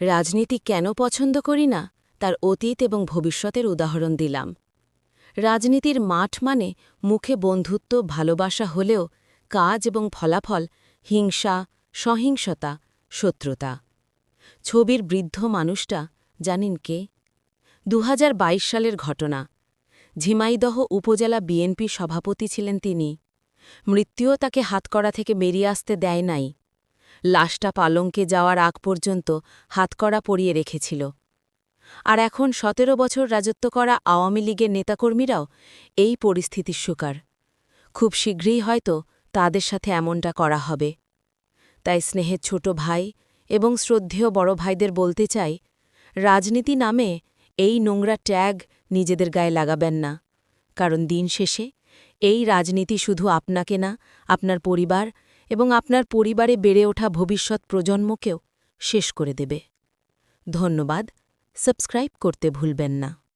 রাজনীতি কেন পছন্দ করি না, তার অতীত এবং ভবিষ্যতের উদাহরণ দিলাম। রাজনীতির মাঠ মানে মুখে বন্ধুত্ব, ভালোবাসা হলেও কাজ এবং ফলাফল, হিংসা, সহিংসতা, শত্রুতা। ছবির বৃদ্ধ মানুষটা, জানেন কে? দু হাজার বাইশ সালের ঘটনা। ঝিমাইদহ উপজেলা বিএনপি সভাপতি ছিলেন তিনি। মৃত্যুও তাকে হাতকড়া থেকে বেরিয়ে আসতে দেয় নাই। লাশটা পালঙ্কে যাওয়ার আগ পর্যন্ত হাতকড়া পরিয়ে রেখেছিল। আর এখন সতেরো বছর রাজত্ব করা আওয়ামী লীগের নেতাকর্মীরাও এই পরিস্থিতির শিকার। খুব শীঘ্রই হয়তো তাদের সাথে এমনটা করা হবে। তাই স্নেহের ছোট ভাই এবং শ্রদ্ধেয় বড় ভাইদের বলতে চাই, রাজনীতি নামে এই নোংরা ট্যাগ নিজেদের গায়ে লাগাবেন না। কারণ দিন শেষে এই রাজনীতি শুধু আপনাকে না, আপনার পরিবার এবং আপনার পরিবারে বেড়ে ওঠা ভবিষ্যৎ প্রজন্মকেও শেষ করে দেবে। ধন্যবাদ। সাবস্ক্রাইব করতে ভুলবেন না।